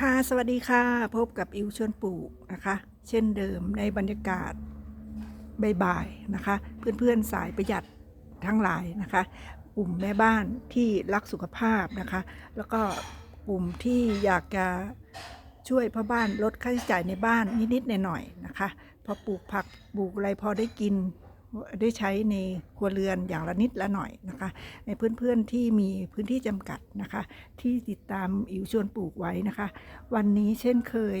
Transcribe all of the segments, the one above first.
ค่ะ สวัสดีค่ะ พบกับอิวชวนปลูกนะคะ เช่นเดิมในบรรยากาศบ่ายๆนะคะ เพื่อนๆสายประหยัดทั้งหลายนะคะ กลุ่มแม่บ้านที่รักสุขภาพนะคะ แล้วก็กลุ่มที่อยากจะช่วยพ่อบ้านลดค่าใช้จ่ายในบ้านนิดๆหน่อยๆนะคะ พอปลูกผักปลูกอะไรพอได้กิน ได้ใช้ในครัวเรือนอย่างละนิดละหน่อยนะคะ ในเพื่อนๆที่มีพื้นที่จำกัดนะคะ ที่ติดตามอิ๋วชวนปลูกไว้นะคะ วันนี้เช่นเคย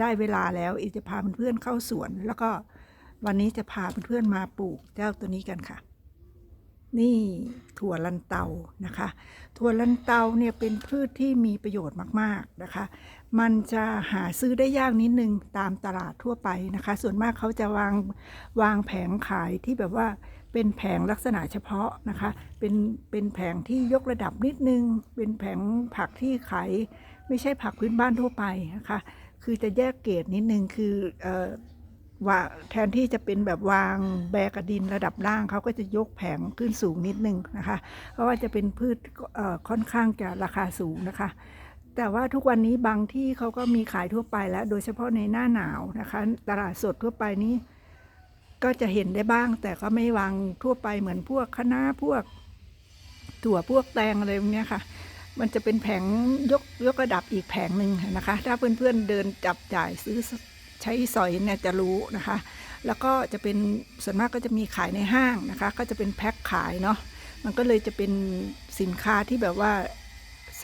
ได้เวลาแล้วอิ๋วจะพาเพื่อนๆเข้าสวน แล้วก็วันนี้จะพาเพื่อนๆมาปลูกเจ้าตัวนี้กันค่ะ นี่ถั่วลันเตานะคะ ถั่วลันเตาเนี่ยเป็นพืชที่มีประโยชน์มากๆนะคะ มันจะหาซื้อได้ยากนิดนึงตามตลาดทั่วไปนะคะ ส่วนมากเขาจะวางวางแผงขายที่แบบว่าเป็นแผงลักษณะเฉพาะนะคะ เป็นเป็นแผงที่ยกระดับนิดนึง เป็นแผงผักที่ขายไม่ใช่ผักพื้นบ้านทั่วไปนะคะ คือจะแยกเกรดนิดนึงคือเออว่าแทนที่จะเป็นแบบวางแบกระดินระดับล่างเขาก็จะยกแผงขึ้นสูงนิดนึงนะคะ เพราะว่าจะเป็นพืชเอ่อค่อนข้างจะราคาสูงนะคะ แต่ว่าทุกวันนี้บางที่เขาก็มีขายทั่วไปแล้ว โดยเฉพาะในหน้าหนาวนะคะ ตลาดสดทั่วไปนี้ ก็จะเห็นได้บ้าง แต่ก็ไม่วางทั่วไปเหมือนพวกคะน้าพวก ถั่วพวกแตงอะไรพวกเนี้ยค่ะ มันจะเป็นแผงยกยกระดับอีกแผงหนึ่งนะคะ ถ้าเพื่อนๆเดินจับจ่ายซื้อใช้สอยเนี่ยจะรู้นะคะ แล้วก็จะเป็นส่วนมากก็จะมีขายในห้างนะคะ ก็จะเป็นแพ็คขายเนาะมันก็เลยจะเป็นสินค้าที่แบบว่า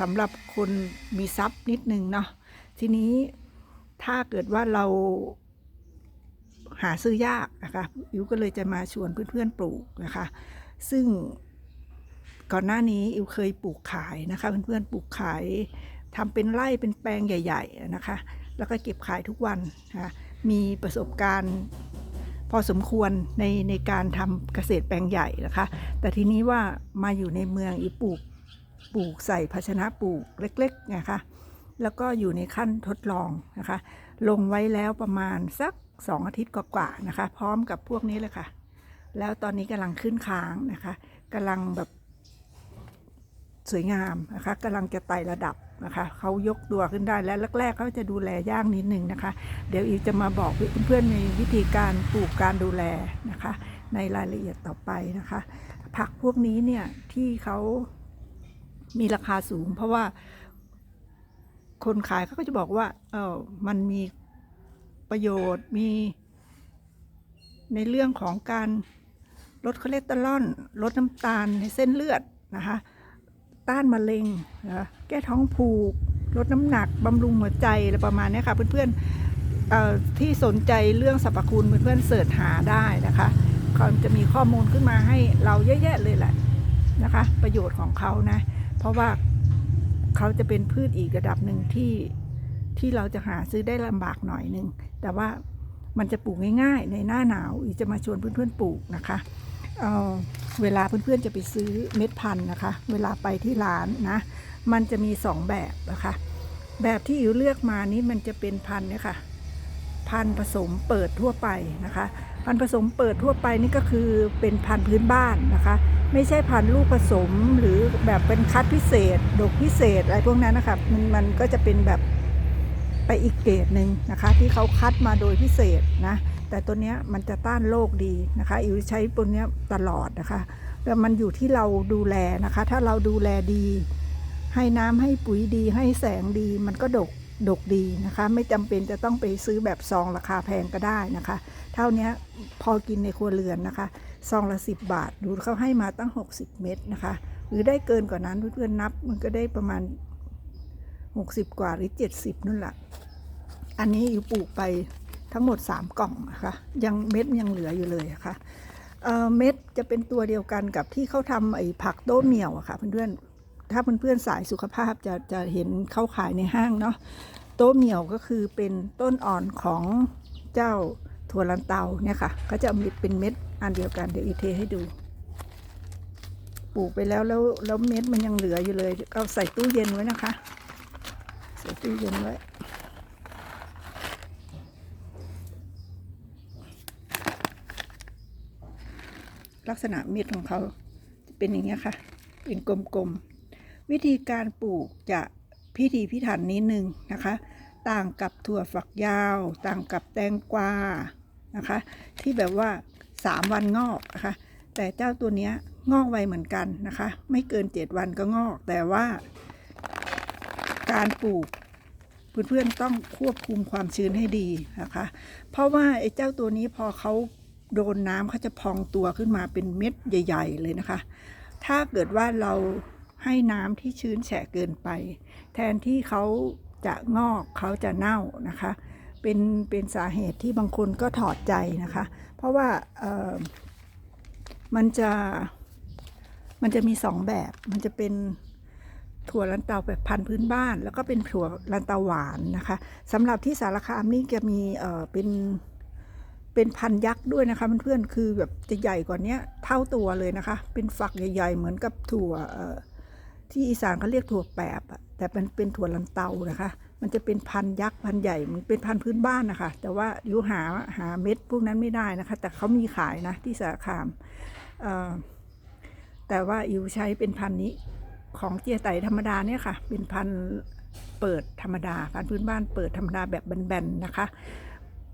สำหรับคนมีทรัพย์นิดนึงเนาะทีนี้ถ้าเกิดว่าเราหาซื้อยากนะคะอิวก็เลยจะมาชวนเพื่อนๆปลูกนะคะ ซึ่งก่อนหน้านี้อิวเคยปลูกขายนะคะ เพื่อนๆปลูกขายทำเป็นไร่เป็นแปลงใหญ่ ๆนะคะ แล้วก็เก็บขายทุกวันนะคะมีประสบการณ์พอสมควรในในการทำเกษตรแปลงใหญ่นะคะ แต่ทีนี้ว่ามาอยู่ในเมืองอีปลูก ปลูกใส่ภาชนะปลูกเล็กๆนะคะ แล้วก็อยู่ในขั้นทดลองนะคะ ลงไว้แล้วประมาณสักสองอาทิตย์กว่าๆนะคะ พร้อมกับพวกนี้เลยค่ะ แล้วตอนนี้กำลังขึ้นค้างนะคะกำลังแบบสวยงามนะคะกำลังจะไต่ระดับนะคะเขายกตัวขึ้นได้แล้วแรกๆเขาจะดูแลยากนิดนึงนะคะ เดี๋ยวอีกจะมาบอกเพื่อนๆในวิธีการปลูกการดูแลนะคะ ในรายละเอียดต่อไปนะคะ ผักพวกนี้เนี่ยที่เขา มีราคาสูง เพราะว่าคนขายเขาก็จะบอกว่า เออมันมีประโยชน์มีในเรื่องของการลดคอเลสเตอรอลลดน้ำตาลในเส้นเลือดนะคะ ต้านมะเร็งนะแก้ท้องผูก ลดน้ำหนักบำรุงหัวใจอะไรประมาณนี้ค่ะ เพื่อนๆเอ่อที่สนใจเรื่องสรรพคุณเพื่อนๆเสิร์ชหาได้นะคะเขาจะมีข้อมูลขึ้นมาให้เราเยอะแยะเลยแหละนะคะ ประโยชน์ของเขานะ เพราะว่าเขาจะเป็นพืชอีกระดับหนึ่งที่ที่เราจะหาซื้อได้ลำบากหน่อยหนึ่งแต่ว่ามันจะปลูกง่าย ๆ ในหน้าหนาวอีจะมาชวนเพื่อนๆปลูกนะคะเอ่อเวลาเพื่อนๆจะไปซื้อเม็ดพันธุ์นะคะ เวลาไปที่ร้านนะ มันจะมีสองแบบนะคะ แบบที่อิ๋วเลือกมานี้มันจะเป็นพันธุ์เนี่ยค่ะ พันธุ์ผสมเปิดทั่วไปนะคะ พันธุ์ผสมเปิดทั่วไปนี่ก็คือเป็นพันธุ์พื้นบ้านนะคะ ไม่ใช่พันธุ์ลูกผสมหรือแบบเป็นคัดพิเศษดกพิเศษอะไรพวกนั้นนะคะมันมันก็จะเป็นแบบไปอีกเกรดหนึ่งนะคะ ที่เขาคัดมาโดยพิเศษนะแต่ตัวเนี้ยมันจะต้านโรคดีนะคะอิ๋วใช้ตัวเนี้ยตลอดนะคะแต่มันอยู่ที่เราดูแลนะคะ ถ้าเราดูแลดี ให้น้ำให้ปุ๋ยดี ให้แสงดี มันก็ดกดกดีนะคะ ไม่จำเป็นจะต้องไปซื้อแบบซองราคาแพงก็ได้นะคะ เท่านี้พอกินในครัวเรือนนะคะ ซองละ 10 บาท ดูเขาให้มาตั้ง 60 เม็ดนะคะ หรือได้เกินกว่านั้นเพื่อนๆนับ มันก็ได้ประมาณ 60 กว่าหรือ 70นั่นแหละอันนี้อยู่ปลูกไปทั้งหมด 3 กล่องนะคะยังเม็ดยังเหลืออยู่เลยะค่ะเอ่อเม็ดจะเป็นตัวเดียวกันกับที่เขาทำไอ้ผักโต้เหมี่ยวอะค่ะเพื่อนๆถ้าเพื่อนๆสายสุขภาพจะจะเห็นเข้าขายในห้างเนาะโต้เหมี่ยวก็คือเป็นต้นอ่อนของเจ้า ถั่วลันเตาเนี่ยค่ะเขาจะมีเป็นเม็ดอันเดียวกันเดี๋ยวอีเทให้ดู ปลูกไปแล้วแล้วแล้วเม็ดมันยังเหลืออยู่เลยก็ใส่ตู้เย็นไว้นะคะ ใส่ตู้เย็นไว้ลักษณะเม็ดของเขาจะเป็นอย่างนี้ค่ะ เป็นกลมๆ วิธีการปลูกจะพิถีพิถันนิดนึงนะคะ ต่างกับถั่วฝักยาว ต่างกับแตงกวา นะคะ ที่แบบว่า 3 วันงอกนะคะแต่เจ้าตัวเนี้ยงอกไวเหมือนกันนะคะ ไม่เกิน 7 วันก็งอก แต่ว่าการปลูกเพื่อนๆต้องควบคุมความชื้นให้ดีนะคะ เพราะว่าไอ้เจ้าตัวนี้พอเขาโดนน้ำเขาจะพองตัวขึ้นมาเป็นเม็ดใหญ่ ๆ เลยนะคะ ถ้าเกิดว่าเราให้น้ำที่ชื้นแฉะเกินไป แทนที่เขาจะงอกเขาจะเน่านะคะ เป็นเป็นสาเหตุที่บางคนก็ถอดใจนะคะ เพราะว่ามันจะมันจะมีสองแบบ มันจะเป็นถั่วลันเตาแบบพันธุ์พื้นบ้าน แล้วก็เป็นถั่วลันเตาหวานนะคะสำหรับที่สารคามนี่จะมีเอ่อเป็นเป็นพันยักษ์ด้วยนะคะเพื่อนๆคือแบบจะใหญ่กว่านี้เท่าตัวเลยนะคะ เป็นฝักใหญ่ ๆ เหมือนกับถั่วที่อีสานเขาเรียกถั่วแปบอะแต่เป็นเป็นถั่วลันเตานะคะ มันจะเป็นพันยักษ์พันใหญ่ มันเป็นพันพื้นบ้านนะคะ แต่ว่าอยู่หาหาเม็ดพวกนั้นไม่ได้นะคะ แต่เขามีขายนะที่สารคามแต่ว่าอิวใช้เป็นพันนี้ของเจียไตธรรมดาเนี่ยค่ะ เป็นพันเปิดธรรมดา พันพื้นบ้านเปิดธรรมดาแบบแบนๆนะคะ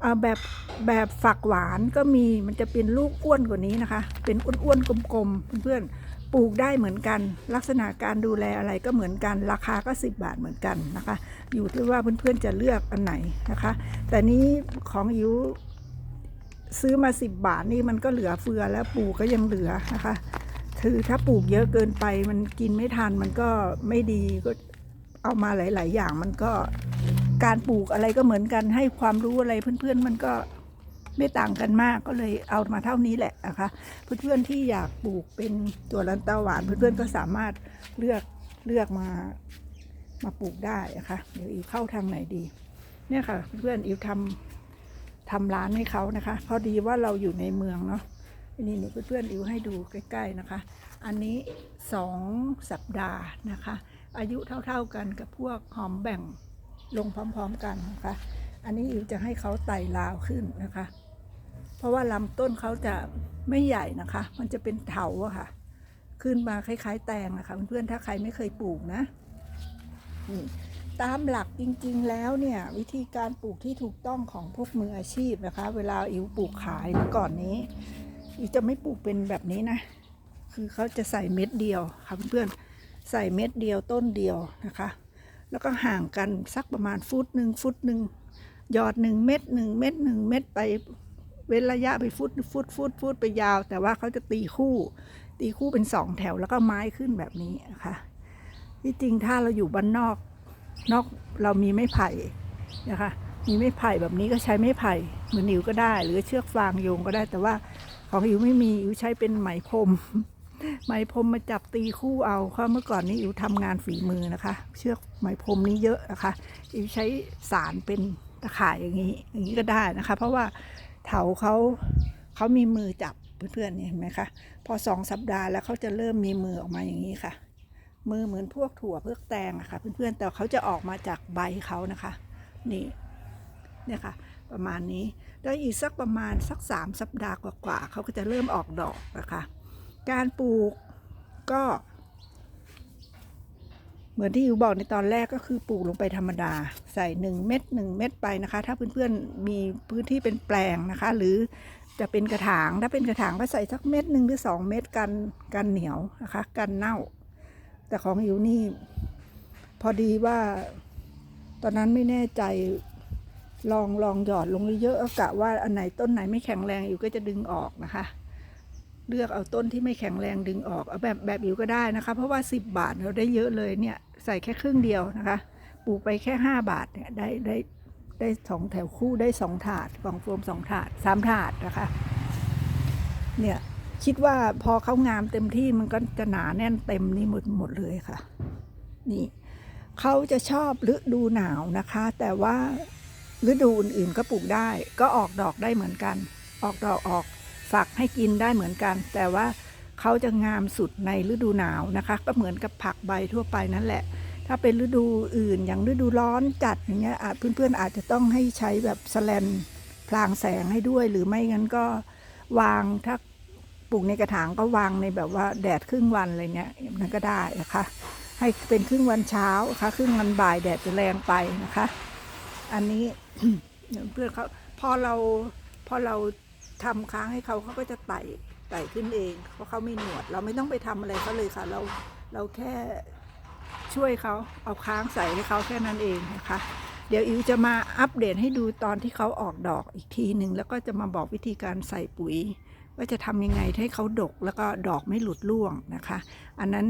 เอ่อแบบแบบฝักหวานก็มีมันจะเป็นลูกอ้วนกว่านี้นะคะ เป็นอ้วนๆกลมๆเพื่อนๆ ปลูกได้เหมือนกัน ลักษณะการดูแลอะไรก็เหมือนกัน ราคาก็ 10 บาทเหมือนกันนะคะ อยู่ที่ว่าเพื่อนๆจะเลือกอันไหนนะคะ แต่นี้ของอิวซื้อมา 10 บาทนี่มันก็เหลือเฟือแล้วปลูกก็ยังเหลือนะคะคือถ้าปลูกเยอะเกินไปมันกินไม่ทันมันก็ไม่ดีก็เอามาหลาย ๆ อย่างมันก็การปลูกอะไรก็เหมือนกันให้ความรู้อะไรเพื่อน ๆ มันก็ ไม่ต่างกันมากก็เลยเอามาเท่านี้แหละนะคะเพื่อนๆที่อยากปลูกเป็นตัวลันตาหวาน เพื่อนๆก็สามารถเลือกเลือกมามาปลูกได้นะคะเดี๋ยวอีเข้าทางไหนดี เนี่ยค่ะ เพื่อนๆอิวทำทำร้านให้เขานะคะ พอดีว่าเราอยู่ในเมืองเนาะนี่นี่เพื่อนๆอิวให้ดูใกล้ ๆนะคะ อันนี้สองสัปดาห์นะคะ อายุเท่าๆกันกับพวกหอมแบ่งลงพร้อมๆกันนะคะ อันนี้อิวจะให้เขาไต่ราวขึ้นนะคะ เพราะว่าลำต้นเขาจะไม่ใหญ่นะคะ มันจะเป็นเถาอะค่ะ ขึ้นมาคล้าย ๆ แตงอะค่ะเพื่อนๆถ้าใครไม่เคยปลูกนะนี่ตามหลักจริงๆแล้วเนี่ยวิธีการปลูกที่ถูกต้องของพวกมืออาชีพนะคะ เวลาอิวปลูกขายเมื่อก่อนนี้อิวจะไม่ปลูกเป็นแบบนี้นะ คือเขาจะใส่เม็ดเดียวค่ะเพื่อนๆใส่เม็ดเดียวต้นเดียวนะคะ แล้วก็ห่างกันสักประมาณฟุตหนึ่งฟุตหนึ่งหยอดหนึ่งเม็ดหนึ่งเม็ดหนึ่งเม็ดไป เว้นระยะไปฟุตฟุตฟุตฟุตไปยาว แต่ว่าเขาจะตีคู่ ตีคู่เป็นสองแถวแล้วก็ไม้ขึ้นแบบนี้นะคะที่จริงถ้าเราอยู่บ้านนอกนอกเรามีไม้ไผ่นะคะมีไม้ไผ่แบบนี้ก็ใช้ไม้ไผ่เหมือนอิวก็ได้ หรือเชือกฟางโยงก็ได้ แต่ว่าของอิวไม่มีอิวใช้เป็นไหมพรมไหมพรมมาจับตีคู่เอาเพราะเมื่อก่อนนี้อิวทำงานฝีมือนะคะ เชือกไหมพรมนี้เยอะนะคะอิวใช้สารเป็นตะข่ายอย่างนี้อย่างนี้ก็ได้นะคะ เพราะว่า เถาเขาเขามีมือจับเพื่อนๆเห็นไหมคะ พอสองสัปดาห์แล้วเขาจะเริ่มมีมือออกมาอย่างนี้ค่ะ มือเหมือนพวกถั่วพวกแตงอะค่ะ เพื่อนๆแต่เขาจะออกมาจากใบเขานะคะ นี่เนี่ยค่ะ ประมาณนี้แล้วอีกสักประมาณสักสามสัปดาห์กว่าๆเขาก็จะเริ่มออกดอกนะคะ การปลูกก็ เหมือนที่อยู่บอกในตอนแรกก็คือปลูกลงไปธรรมดา ใส่ 1 เม็ด1เม็ดไปนะคะ ถ้าเพื่อนๆมีพื้นที่เป็นแปลงนะคะ หรือจะเป็นกระถางถ้าเป็นกระถางก็ใส่สักเม็ดหนึ่งหรือ 2 เม็ดกันกันเหนียวนะคะกันเน่า แต่ของอยู่นี่พอดีว่า ตอนนั้นไม่แน่ใจลองลองหยอดลงเยอะๆกะว่าอันไหนต้นไหนไม่แข็งแรงอยู่ก็จะดึงออกนะคะ เลือกเอาต้นที่ไม่แข็งแรงดึงออกเอาแบบแบบอิ๋วก็ได้นะคะ เพราะว่า 10 บาทเราได้เยอะเลยเนี่ย ใส่แค่ครึ่งเดียวนะคะ ปลูกไปแค่ 5 บาทเนี่ยได้ได้ได้สองแถวคู่ได้สองถาดกล่องโฟมสองถาดสามถาดนะคะ เนี่ยคิดว่าพอเขางามเต็มที่มันก็จะหนาแน่นเต็มนี่หมดหมดเลยค่ะ นี่เขาจะชอบฤดูหนาวนะคะ แต่ว่าฤดูอื่นๆก็ปลูกได้ ก็ออกดอกได้เหมือนกัน ออกดอกออกฝักให้กินได้เหมือนกัน แต่ว่าเขาจะงามสุดในฤดูหนาวนะคะ ก็เหมือนกับผักใบทั่วไปนั่นแหละ ถ้าเป็นฤดูอื่นอย่างฤดูร้อนจัดอย่างเงี้ยอาจเพื่อนๆอาจจะต้องให้ใช้แบบสแลนพลางแสงให้ด้วย หรือไม่งั้นก็วางถ้าปลูกในกระถางก็วางในแบบว่าแดดครึ่งวันอะไรเงี้ยนั่นก็ได้นะคะ ให้เป็นครึ่งวันเช้านะคะครึ่งวันบ่ายแดดจะแรงไปนะคะ อันนี้เพื่อนเขาพอเราพอเราทำค้างให้เขาเขาก็จะไต่ไต่ขึ้นเอง เพราะเขาไมีหนวด เราไม่ต้องไปทำอะไรเขาเลยค่ะ เราเราแค่ ช่วยเขาเอาค้างใส่ให้เขาแค่นั้นเองนะคะ เดี๋ยวอิวจะมาอัปเดตให้ดูตอนที่เขาออกดอกอีกทีหนึ่งแล้วก็จะมาบอกวิธีการใส่ปุ๋ย ว่าจะทำยังไงให้เขาดกแล้วก็ดอกไม่หลุดร่วงนะคะ อันนั้น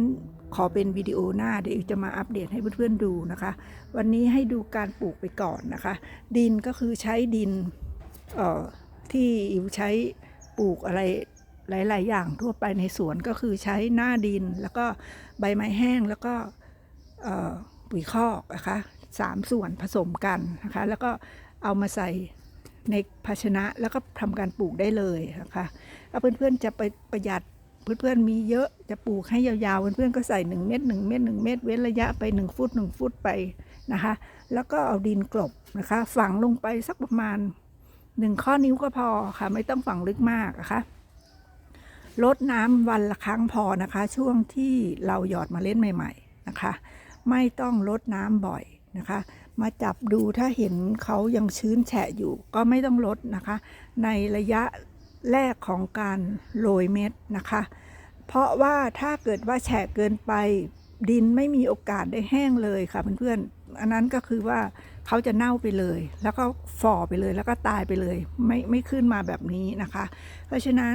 ขอเป็นวิดีโอหน้าเดี๋ยวอิวจะมาอัปเดตให้เพื่อนๆดูนะคะ วันนี้ให้ดูการปลูกไปก่อนนะคะ ดินก็คือใช้ดินที่อิวใช้ปลูกอะไรหลาย ๆ อย่างทั่วไปในสวนก็คือใช้หน้าดินแล้วก็ใบไม้แห้งแล้วก็ ปุ๋ยคอกนะคะสามส่วนผสมกันนะคะแล้วก็เอามาใส่ในภาชนะแล้วก็ทำการปลูกได้เลยนะคะถ้าเพื่อนๆจะไปประหยัดเพื่อนๆมีเยอะจะปลูกให้ยาวๆเพื่อนๆก็ใส่ 1 เม็ด1เม็ด1เม็ดเว้นระยะไป 1 ฟุต1ฟุตไปนะคะแล้วก็เอาดินกลบนะคะฝังลงไปสักประมาณ 1 ข้อนิ้วก็พอค่ะไม่ต้องฝังลึกมากนะคะลดน้ำวันละครั้งพอนะคะ ช่วงที่เราหยอดเมาเล็ดใหม่ ๆ นะคะ ไม่ต้องลดน้ำบ่อยนะคะ มาจับดูถ้าเห็นเขายังชื้นแฉะอยู่ ก็ไม่ต้องลดนะคะ ในระยะแรกของการโรยเม็ดนะคะ เพราะว่าถ้าเกิดว่าแฉะเกินไปดินไม่มีโอกาสได้แห้งเลยค่ะเพื่อนๆ อันนั้นก็คือว่าเขาจะเน่าไปเลย แล้วก็ฝ่อไปเลย แล้วก็ตายไปเลย ไม่ไม่ขึ้นมาแบบนี้นะคะ เพราะฉะนั้น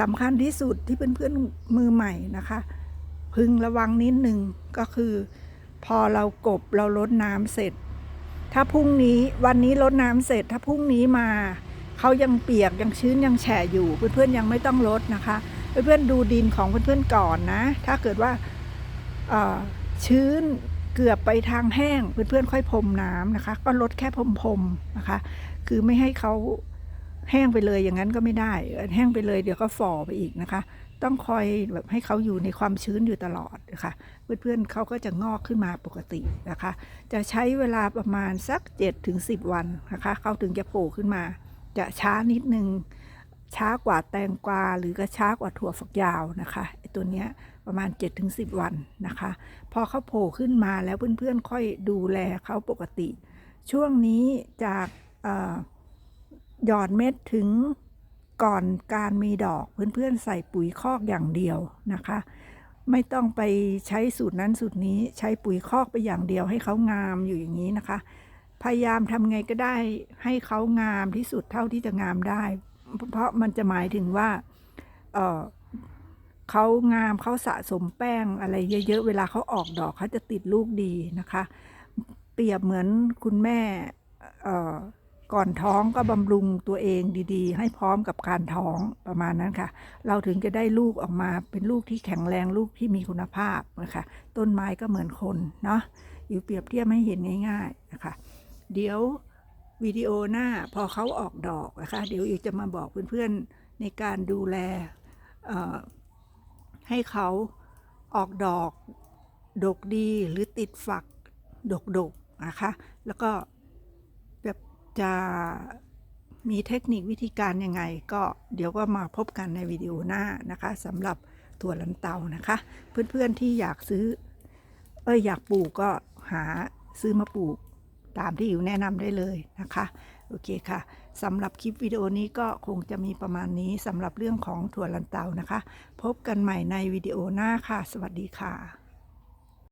สำคัญที่สุดที่เพื่อนๆมือใหม่นะคะ พึงระวังนิดหนึ่งก็คือ พอเรากบเราลดน้ำเสร็จ ถ้าพรุ่งนี้วันนี้ลดน้ำเสร็จ ถ้าพรุ่งนี้มาเขายังเปียกยังชื้นยังแฉะอยู่ เพื่อนๆยังไม่ต้องลดนะคะ เพื่อนๆดูดินของเพื่อนๆก่อนนะ ถ้าเกิดว่าชื้นเกือบไปทางแห้ง เพื่อนๆค่อยพรมน้ำนะคะ ก็ลดแค่พรมๆนะคะ คือไม่ให้เขาแห้งไปเลยอย่างนั้นก็ไม่ได้ แห้งไปเลยเดี๋ยวก็ฝ่อไปอีกนะคะ ต้องคอยแบบให้เขาอยู่ในความชื้นอยู่ตลอดนะคะเพื่อนๆเขาก็จะงอกขึ้นมาปกตินะคะ จะใช้เวลาประมาณสัก7ถึง10 วันนะคะเขาถึงจะโผล่ขึ้นมา จะช้านิดนึงช้ากว่าแตงกวาหรือก็ช้ากว่าถั่วฝักยาวนะคะตัวเนี้ยประมาณ 7-10 วันนะคะ พอเขาโผล่ขึ้นมาแล้วเพื่อนๆค่อยดูแลเขาปกติ ช่วงนี้จากหยอดเม็ดถึง ก่อนการมีดอกเพื่อนๆใส่ปุ๋ยคอกอย่างเดียวนะคะ ไม่ต้องไปใช้สูตรนั้นสูตรนี้ใช้ปุ๋ยคอกไปอย่างเดียวให้เขางามอยู่อย่างนี้นะคะ พยายามทำไงก็ได้ให้เขางามที่สุดเท่าที่จะงามได้ เพราะมันจะหมายถึงว่าเออเขางามเขาสะสมแป้งอะไรเยอะๆเวลาเขาออกดอกเขาจะติดลูกดีนะคะ เปรียบเหมือนคุณแม่ ก่อนท้องก็บำรุงตัวเองดีๆ ให้พร้อมกับการท้องประมาณนั้นค่ะ เราถึงจะได้ลูกออกมาเป็นลูกที่แข็งแรงลูกที่มีคุณภาพนะคะต้นไม้ก็เหมือนคนเนาะอยู่เปรียบเทียบให้เห็นง่ายๆนะคะเดี๋ยววิดีโอหน้าพอเขาออกดอกนะคะเดี๋ยวอีกจะมาบอกเพื่อนๆในการดูแลให้เขาออกดอก ดกดีหรือติดฝักดกๆนะคะ แล้วก็ จะมีเทคนิควิธีการยังไง ก็เดี๋ยวก็มาพบกันในวิดีโอหน้านะคะสำหรับถั่วลันเตานะคะ เพื่อนๆที่อยากซื้อ เอ้ยอยากปลูกก็หาซื้อมาปลูกตามที่อยู่แนะนำได้เลยนะคะ โอเคค่ะสำหรับคลิปวิดีโอนี้ก็คงจะมีประมาณนี้สำหรับเรื่องของถั่วลันเตานะคะ พบกันใหม่ในวิดีโอหน้าค่ะ สวัสดีค่ะ